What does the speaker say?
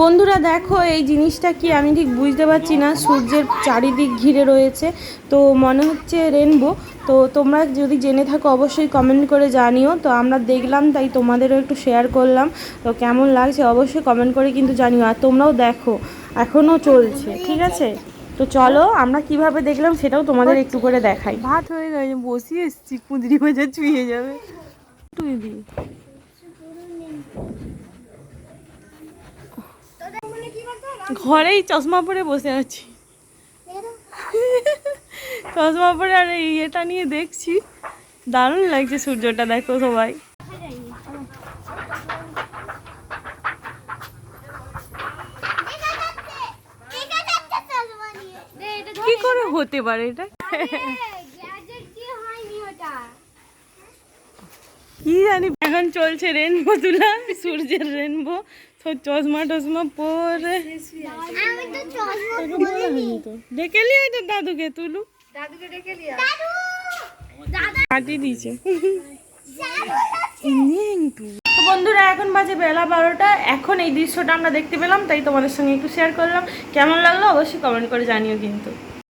বন্ধুরা দেখো এই জিনিসটা কি আমি ঠিক বুঝতে পারছি না। সূর্যের চারিদিক ঘিরে রয়েছে। তো মনে হচ্ছে রেনবো তো তোমরা যদি জেনে থাকো অবশ্যই কমেন্ট করে জানিও। তো আমরা দেখলাম তাই তোমাদেরও একটু শেয়ার করলাম। তো কেমন লাগছে অবশ্যই কমেন্ট করে কিন্তু জানিও। আর তোমরাও দেখো এখনও চলছে ঠিক আছে? তো চলো আমরা কীভাবে দেখলাম সেটাও তোমাদের একটু করে দেখাই। ভাত হয়ে গেছে বসিয়ে এসছি কুঁদরি ভাজা চুয়ে যাবে। তুই দি। ঘরেই চশমা পরে বসে আছি। চশমা পরে আর ইয়েটা নিয়ে দেখছি। দারুণ লাগছে সূর্যটা, দেখো সবাই। কি করে হতে পারে এটা? কি জানি, এখন চলছে রেনবো তুলা, সূর্যের রেনবো চশমা টশমা পরে। ডেকে লিয়ে তো দাদুকে তুলু। কাটি দিয়েছে। বন্ধুরা এখন বাজে বেলা বারোটা। এখন এই দৃশ্যটা আমরা দেখতে পেলাম তাই তোমাদের সঙ্গে একটু শেয়ার করলাম। কেমন লাগল অবশ্যই কমেন্ট করে জানিও কিন্তু।